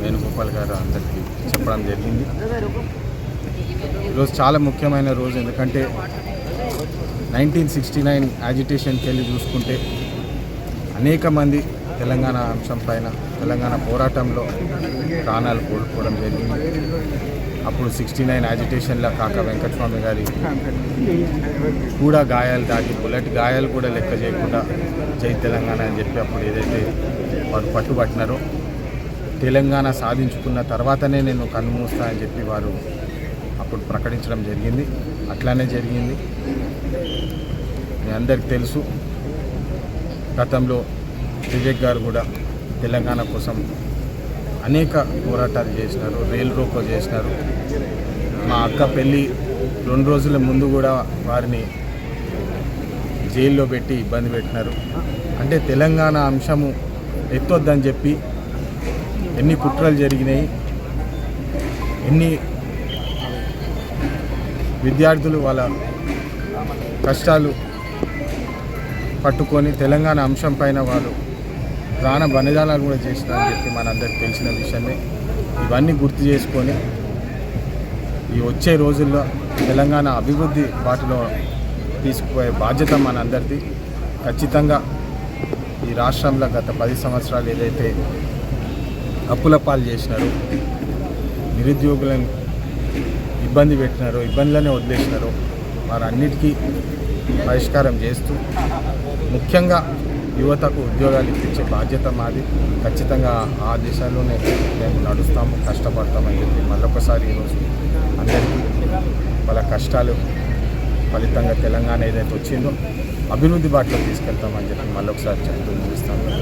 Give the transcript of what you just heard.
వేణుగోపాల్ గారు అందరికీ చెప్పడం జరిగింది. ఈరోజు చాలా ముఖ్యమైన రోజు ఎందుకంటే నైన్టీన్ సిక్స్టీ నైన్ యాజిటేషన్కి వెళ్ళి చూసుకుంటే అనేక మంది తెలంగాణ అంశం పైన తెలంగాణ పోరాటంలో ప్రాణాలు కోల్పోవడం జరిగింది. అప్పుడు సిక్స్టీ నైన్ యాజిటేషన్లో కాక వెంకటస్వామి గారి కూడా గాయాలు దాటి బుల్లెట్ గాయాలు కూడా లెక్క చేయకుండా జై తెలంగాణ అని చెప్పి అప్పుడు ఏదైతే వారు పట్టుబట్టినారో తెలంగాణ సాధించుకున్న తర్వాతనే నేను కన్నుమూస్తా అని చెప్పి వారు అప్పుడు ప్రకటించడం జరిగింది. అట్లానే జరిగింది. మీ అందరికి తెలుసు గతంలో వివేక్ గారు కూడా తెలంగాణ కోసం అనేక పోరాటాలు చేసినారు రైలు రోకో చేసినారు. మా అక్క పెళ్ళి రెండు రోజుల ముందు కూడా వారిని జైల్లో పెట్టి ఇబ్బంది పెట్టినారు. అంటే తెలంగాణ అంశము ఎత్తొద్దని చెప్పి ఎన్ని కుట్రలు జరిగినాయి ఎన్ని విద్యార్థులు వాళ్ళ కష్టాలు పట్టుకొని తెలంగాణ అంశం పైన వాళ్ళు ప్రాణ బలిదానాలు కూడా చేసినారని చెప్పి మనందరికి తెలిసిన విషయమే. ఇవన్నీ గుర్తు చేసుకొని ఈ వచ్చే రోజుల్లో తెలంగాణ అభివృద్ధి బాటలో తీసుకుపోయే బాధ్యత మనందరిది. ఖచ్చితంగా ఈ రాష్ట్రంలో గత పది సంవత్సరాలు ఏదైతే అప్పుల పాలు చేసినారో నిరుద్యోగులను ఇబ్బంది పెట్టినారో ఇబ్బందులనే వదిలేసినారో వారన్నిటికీ పరిష్కారం చేస్తూ ముఖ్యంగా యువతకు ఉద్యోగాలు ఇప్పించే బాధ్యత మాది. ఖచ్చితంగా ఆ దిశలోనే మేము నడుస్తాము కష్టపడతామని చెప్పి మళ్ళొకసారి ఈరోజు అందరికీ వాళ్ళ కష్టాలు ఫలితంగా తెలంగాణ ఏదైతే వచ్చిందో అభివృద్ధి బాటలో తీసుకెళ్తామని చెప్పి మళ్ళొకసారి చెప్తూ ముగిస్తాను.